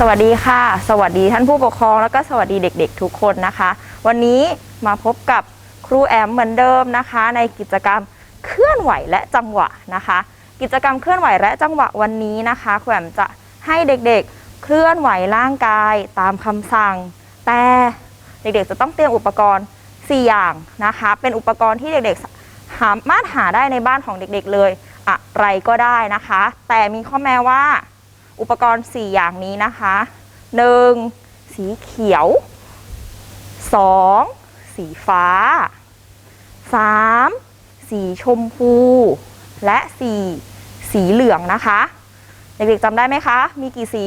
สวัสดีค่ะ สวัสดีท่านผู้ปกครองแล้วก็สวัสดีเด็กๆทุกคนนะคะ วันนี้มาพบกับครูแอมเหมือนเดิมนะคะ ในกิจกรรมเคลื่อนไหวและจังหวะนะคะ กิจกรรมเคลื่อนไหวและจังหวะวันนี้นะคะครูแอมจะให้เด็กๆ เคลื่อนไหวร่างกายตามคำสั่ง แต่เด็กๆจะต้องเตรียมอุปกรณ์ 4 อย่างนะคะ เป็นอุปกรณ์ที่เด็กๆสามารถหาได้ในบ้านของเด็กๆเลยอะไรก็ได้นะคะ แต่มีข้อแม้ว่า อุปกรณ์ 4 อย่างนี้นะคะ 1. สีเขียว 2. สีฟ้า 3. สีชมพู และ 4. สีเหลืองนะคะ เด็กๆจำได้ไหมคะ มีกี่สี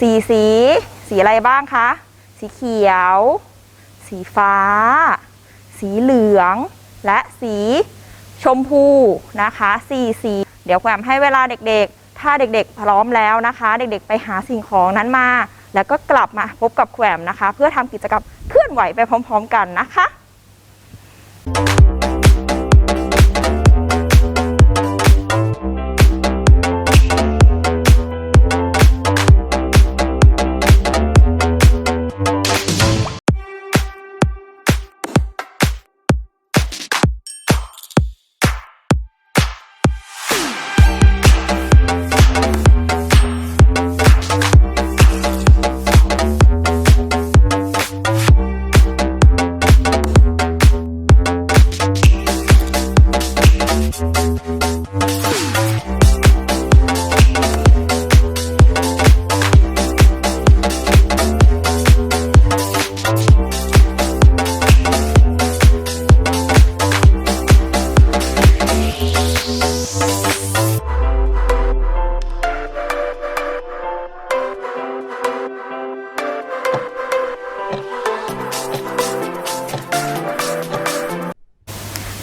สีสี สีอะไรบ้างคะ สีเขียว สีฟ้า สีเหลือง และสีชมพูนะคะสี่สี เดี๋ยวแควมให้เวลาเด็กๆ ถ้าเด็กๆพร้อมแล้วนะคะ เด็กๆไปหาสิ่งของนั้นมา แล้วก็กลับมาพบกับแขวมนะคะ เพื่อทำกิจกรรมเคลื่อนไหวไปพร้อม ๆ กันนะคะ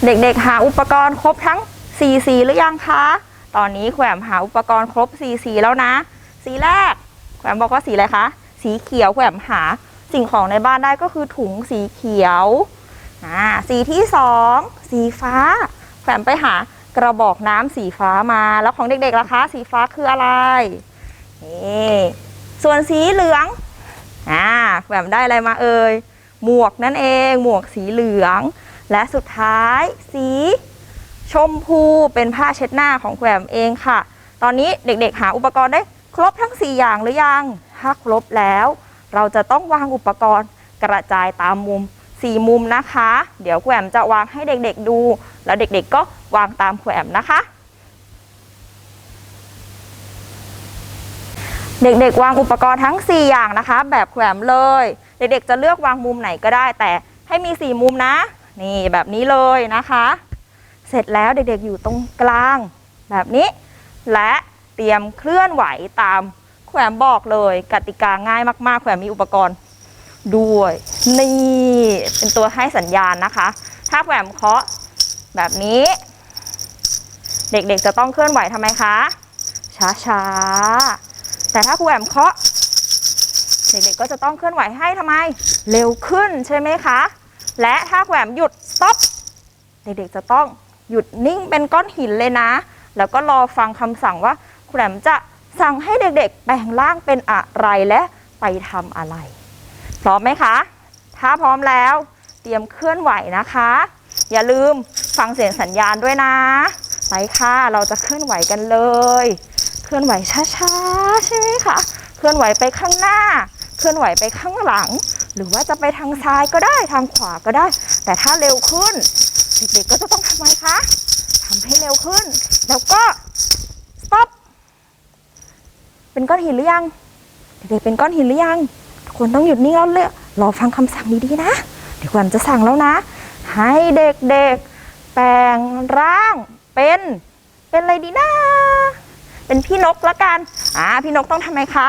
เด็กๆ หาอุปกรณ์ครบทั้ง4สีหรือยังคะ ตอนนี้แขวมหาอุปกรณ์ครบ4สีแล้วนะ สีแรก แขวมบอกว่าสีอะไรคะ สีเขียวแขวมหาสิ่งของในบ้านได้ก็คือถุงสีเขียวอ่าสีที่2สีฟ้า แขวมไปหากระบอกน้ำสีฟ้ามา แล้วของเด็กๆล่ะคะ สีฟ้าคืออะไรนี่ส่วนสีเหลืองอ่าแขวมได้อะไรมาเอ่ยหมวกนั่นเอง หมวกสีเหลือง และสุดท้ายสี ชมพูเป็นผ้าเช็ดหน้าของแขวมเองค่ะ ตอนนี้เด็กๆ หาอุปกรณ์ได้ครบทั้ง 4 อย่างหรือยัง ถ้าครบแล้ว เราจะต้องวางอุปกรณ์กระจายตามมุม 4 มุมนะคะ เดี๋ยวแขวมจะวางให้เด็กๆดู แล้วเด็กๆก็วางตามแขวมนะคะ เด็กๆ วางอุปกรณ์ทั้ง 4 อย่างนะคะ แบบแขวมเลย เด็กๆ จะเลือกวางมุมไหนก็ได้แต่ให้มี 4 มุมนะ นี่แบบนี้เลยนะคะ เสร็จแล้วเด็กๆอยู่ตรงกลาง แบบนี้ และเตรียมเคลื่อนไหวตามแขวมบอกเลยกติกาง่ายมากๆ แขวมมีอุปกรณ์ด้วย นี่เป็นตัวให้สัญญาณนะคะ ถ้าแขวมเคาะแบบนี้ เด็กๆจะต้องเคลื่อนไหวทำไมคะ ช้าๆ แต่ถ้าแหวมเคาะเด็กๆก็จะต้องเคลื่อนไหวให้ทำไม เร็วขึ้นใช่ไหมคะ และถ้าแหวมหยุด stop เด็กๆจะต้องหยุดนิ่งเป็นก้อนหินเลยนะ แล้วก็รอฟังคำสั่งว่าแหวมจะสั่งให้เด็กๆแปลงร่างเป็นอะไรและไปทำอะไร พร้อมไหมคะ ถ้าพร้อมแล้วเตรียมเคลื่อนไหวนะคะ อย่าลืมฟังเสียงสัญญาณด้วยนะไปค่ะ เราจะเคลื่อนไหวกันเลย เคลื่อนไหวช้าๆ ใช่ไหมคะ เคลื่อนไหวไปข้างหน้า เคลื่อนไหวไปข้างหลัง หรือว่าจะไปทางซ้ายก็ได้ทางขวาก็ได้ แต่ถ้าเร็วขึ้นเด็กๆก็จะต้องทำไมคะทำให้เร็วขึ้น แล้วก็ stop เป็นก้อนหินหรือยังเด็กๆเป็นก้อนหินหรือยังทุกคนต้องหยุดนิ่งแล้วเลยรอฟังคำสั่งดีๆนะเดี๋ยวแขวัญจะสั่งแล้วนะ ให้เด็กๆแปลงร่างเป็นเป็นอะไรดีนะเป็นพี่นกละกัน อ่า พี่นกต้องทำไมคะ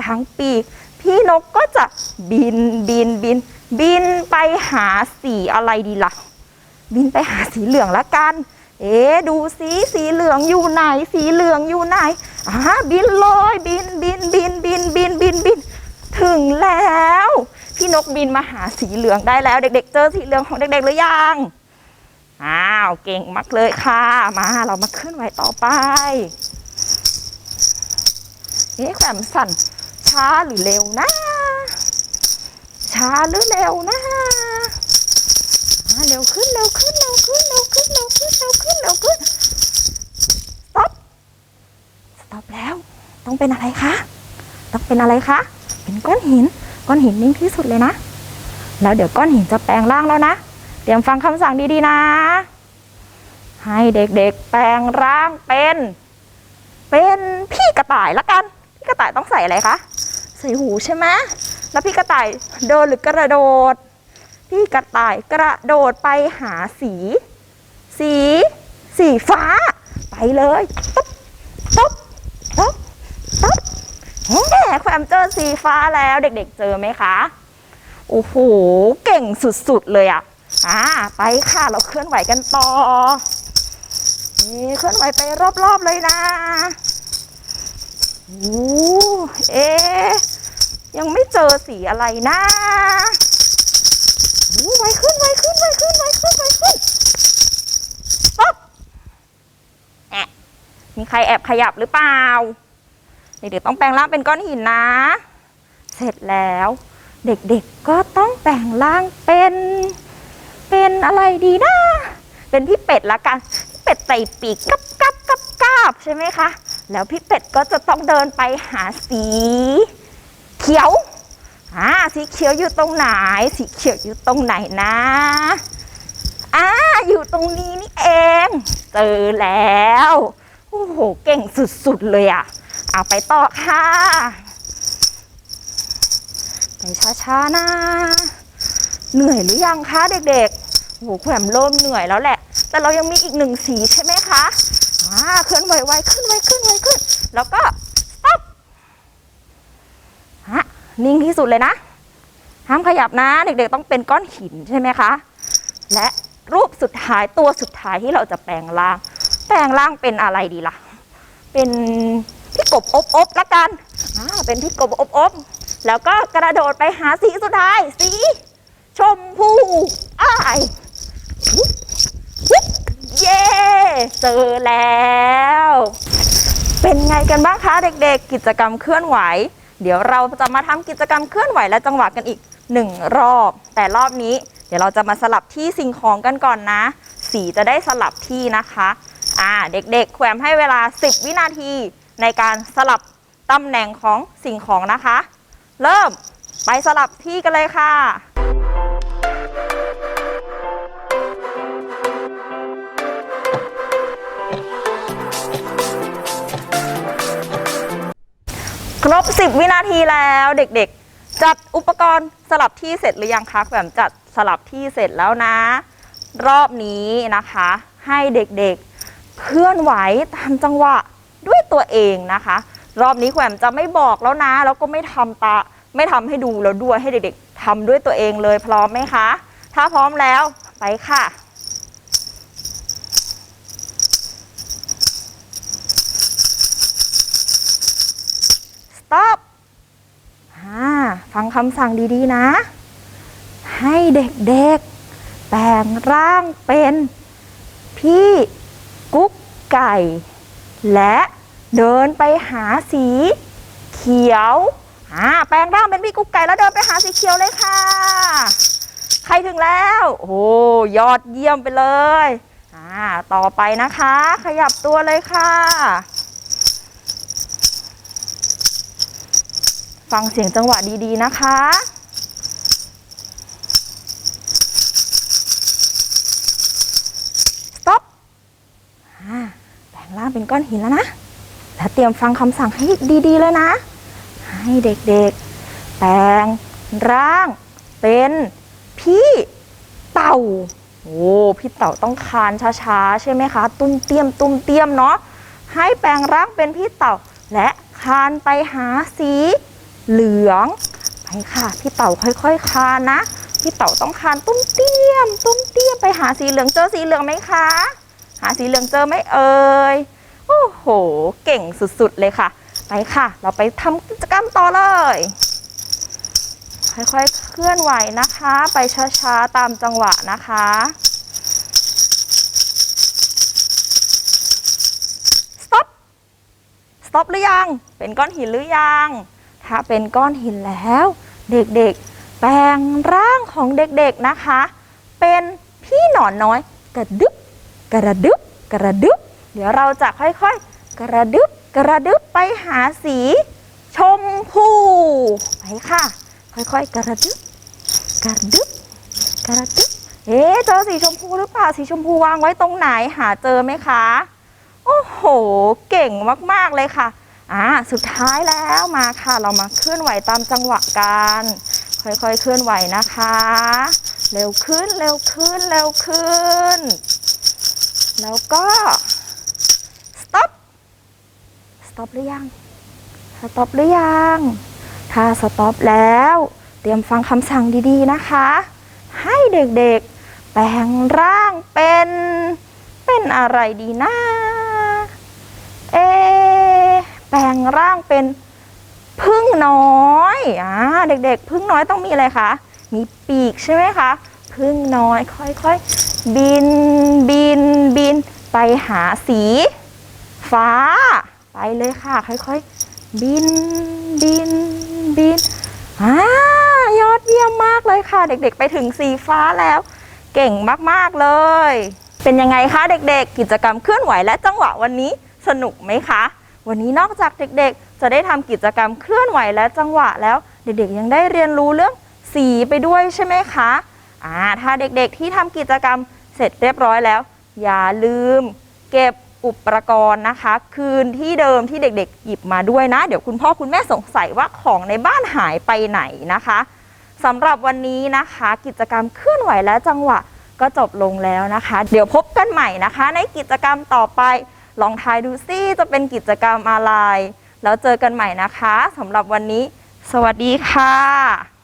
กางปีก พี่นกก็จะบินบินบิน บินไปหาสีอะไรดีล่ะ บินไปหาสีเหลืองละกัน เอ๊ดูสีสีเหลืองอยู่ไหน สีเหลืองอยู่ไหนอ่าบินเลยบินบินบินบินบินบินบินถึงแล้ว พี่นกบินมาหาสีเหลืองได้แล้ว เด็ก ๆ เจอสีเหลืองของเด็ก ๆ หรือยังอ้าวเก่งมากเลยค่ะ มาเรามาเคลื่อนไหวต่อไปเอ๊ะแขวมสั่น ช้าหรือเร็วนะ ช้าหรือเร็วนะเร็วขึ้นเร็วขึ้นเร็วขึ้นเร็วขึ้นเร็วขึ้นเร็วขึ้นเร็วขึ้น stop stop แล้ว ต้องเป็นอะไรคะ ต้องเป็นอะไรคะ เป็นก้อนหิน ก้อนหินนิ่งที่สุดเลยนะ แล้วเดี๋ยวก้อนหินจะแปลงร่างแล้วนะ เตรียมฟังคำสั่งดีๆนะ ให้เด็กๆแปลงร่างเป็น เป็นพี่กระต่ายละกัน พี่กระต่ายต้องใส่อะไรคะ ใส่หูใช่ไหมแล้วพี่กระต่ายเดินหรือกระโดด พี่กระต่ายกระโดดไปหาสี สี สีฟ้า ไปเลยตุ๊บตุ๊บตุ๊บตุ๊บแหมแควมเจอสีฟ้าแล้วเด็กๆเจอไหมคะโอ้โหเก่งสุดๆเลยอะอ่าไปค่ะเราเคลื่อนไหวกันต่อนี่เคลื่อนไหวไปรอบๆเลยนะ โอ้เอ๊ยังไม่เจอสีอะไรนะโอ้ไวขึ้นไวขึ้นไวขึ้นไวขึ้นไวขึ้นป๊บแอะมีใครแอบขยับหรือเปล่า เด็กๆต้องแปลงร่างเป็นก้อนหินนะ เสร็จแล้ว เด็กๆก็ต้องแปลงร่างเป็น เป็นอะไรดีนะ เป็นพี่เป็ดละกัน เป็ดใส่ปีกกับกับกับกับใช่ไหมคะ แล้วพี่เป็ดก็จะต้องเดินไปหาสีเขียวอ่าสีเขียวอยู่ตรงไหน สีเขียวอยู่ตรงไหนนะอ่าอยู่ตรงนี้นี่เอง เจอแล้วโอ้โหเก่งสุดๆเลยอะเอาไปต่อค่ะไปช้าๆนะเหนื่อยหรือยังคะเด็กๆโอ้โหแขวมเริ่มเหนื่อยแล้วแหละ แต่เรายังมีอีกหนึ่งสีใช่ไหมคะ อ่าเคลื่อนไหวไวขึ้นไวขึ้นไวขึ้น แล้วก็ stop ฮะนิ่งที่สุดเลยนะ ห้ามขยับนะ เด็กๆต้องเป็นก้อนหินใช่ไหมคะ และรูปสุดท้ายตัวสุดท้ายที่เราจะแปลงร่าง แปลงร่างเป็นอะไรดีล่ะ เป็นพี่กบอบอบละกันอ่าเป็นพี่กบอบอบแล้วก็กระโดดไปหาสีสุดท้ายสีชมพูอ้ายวุ๊บวุ๊บเย้ เจอแล้ว เป็นไงกันบ้างคะเด็กๆ กิจกรรมเคลื่อนไหว เดี๋ยวเราจะมาทำกิจกรรมเคลื่อนไหวและจังหวะกันอีกหนึ่งรอบ แต่รอบนี้ เดี๋ยวเราจะมาสลับที่สิ่งของกันก่อนนะ สีจะได้สลับที่นะคะอ่าเด็กๆแขวมให้เวลา 10 วินาทีในการสลับตำแหน่งของสิ่งของนะคะ เริ่มไปสลับที่กันเลยค่ะ ครบ 10 วินาทีแล้วเด็กๆ จัดอุปกรณ์สลับที่เสร็จหรือยังคะแบบจัดสลับที่เสร็จแล้วนะ รอบนี้นะคะ ให้เด็กๆเคลื่อนไหวตามจังหวะด้วยตัวเองนะคะ รอบนี้แขวมจะไม่บอกแล้วนะ แล้วก็ไม่ทำตาไม่ทำให้ดูแล้วด้วยให้เด็กๆทำด้วยตัวเองเลยพร้อมไหมคะ ถ้าพร้อมแล้วไปค่ะ stop อ่าฟังคำสั่งดีๆนะ ให้เด็กๆ แปลงร่างเป็น พี่กุ๊กไก่ และเดินไปหาสีเขียวอ่าแปลงร่างเป็นพี่กุ๊กไก่แล้วเดินไปหาสีเขียวเลยค่ะ ใครถึงแล้ว โอ้ยอดเยี่ยมไปเลยอ่าต่อไปนะคะ ขยับตัวเลยค่ะ ฟังเสียงจังหวะดีๆนะคะ stop อ่าแปลงร่างเป็นก้อนหินแล้วนะ แล้วเตรียมฟังคำสั่งให้ดีๆเลยนะ ให้เด็กๆ แปลงร่างเป็นพี่เต่า โอ้พี่เต่าต้องคานช้าๆ ใช่ไหมคะ ตุ้มเตี้ยมตุ้มเตี้ยมเนาะให้แปลงร่างเป็นพี่เต่าและคานไปหาสี เหลือง ไปค่ะ พี่เต่าค่อย ๆ คานนะ พี่เต่าต้องคานตุ้มเตี้ยม ตุ้มเตี้ยมไปหาสีเหลืองเจอสีเหลืองไหมคะ หาสีเหลืองเจอไหมเอ่ย โอ้โห เก่งสุดๆเลยค่ะ ไปค่ะ เราไปทำกิจกรรมต่อเลย ค่อยๆ เคลื่อนไหวนะคะ ไปช้าๆ ตามจังหวะนะคะ stop stop หรือยัง เป็นก้อนหินหรือยัง ถ้เป็นก้อนหินแล้ว เด็กๆ แปลงร่างของเด็กๆนะคะ เป็นพี่หนอนน้อย กระดึบกระดึบกระดึบเดี๋ยวเราจะค่อยๆ กระดึบกระดึบไปหาสีชมพูไปค่ะ ค่อยๆ กระดึบกระดึบกระดึบเอ๊เจอสีชมพูหรือเปล่าสีชมพูวางไว้ตรงไหนหาเจอไหมคะ โอ้โห เก่งมากๆเลยค่ะ อ่าสุดท้ายแล้วมาค่ะ เรามาเคลื่อนไหวตามจังหวะกันค่อยๆเคลื่อนไหวนะคะ เร็วขึ้นเร็วขึ้นเร็วขึ้น แล้วก็ stop stop หรือยัง stop หรือยัง ถ้า stop แล้ว เตรียมฟังคำสั่งดีๆนะคะ ให้เด็กๆแปลงร่างเป็น เป็นอะไรดีนะ แปลงร่างเป็นพึ่งน้อยอ่าเด็กๆ พึ่งน้อยต้องมีอะไรคะ มีปีกใช่ไหมคะ พึ่งน้อยค่อยๆ บินบินบินไปหาสี ฟ้า ไปเลยค่ะ ค่อยๆ บินบินบินอ่ายอดเยี่ยมมากเลยค่ะ เด็กๆ ไปถึงสีฟ้าแล้ว เก่งมากๆเลย เป็นยังไงคะเด็กๆ กิจกรรมเคลื่อนไหวและจังหวะวันนี้สนุกไหมคะ วันนี้นอกจากเด็กๆ จะได้ทำกิจกรรมเคลื่อนไหวและจังหวะแล้ว เด็กๆยังได้เรียนรู้เรื่องสีไปด้วยใช่ไหมคะอ่าถ้าเด็กๆที่ทำกิจกรรมเสร็จเรียบร้อยแล้ว อย่าลืม เก็บอุปกรณ์นะคะ คืนที่เดิมที่เด็กๆ หยิบมาด้วยนะ เดี๋ยวคุณพ่อคุณแม่สงสัยว่าของในบ้านหายไปไหนนะคะสำหรับวันนี้นะคะ กิจกรรมเคลื่อนไหวและจังหวะก็จบลงแล้วนะคะ เดี๋ยวพบกันใหม่นะคะ ในกิจกรรมต่อไป ลองทายดูซิจะเป็นกิจกรรมอะไร แล้วเจอกันใหม่นะคะสำหรับวันนี้ สวัสดีค่ะ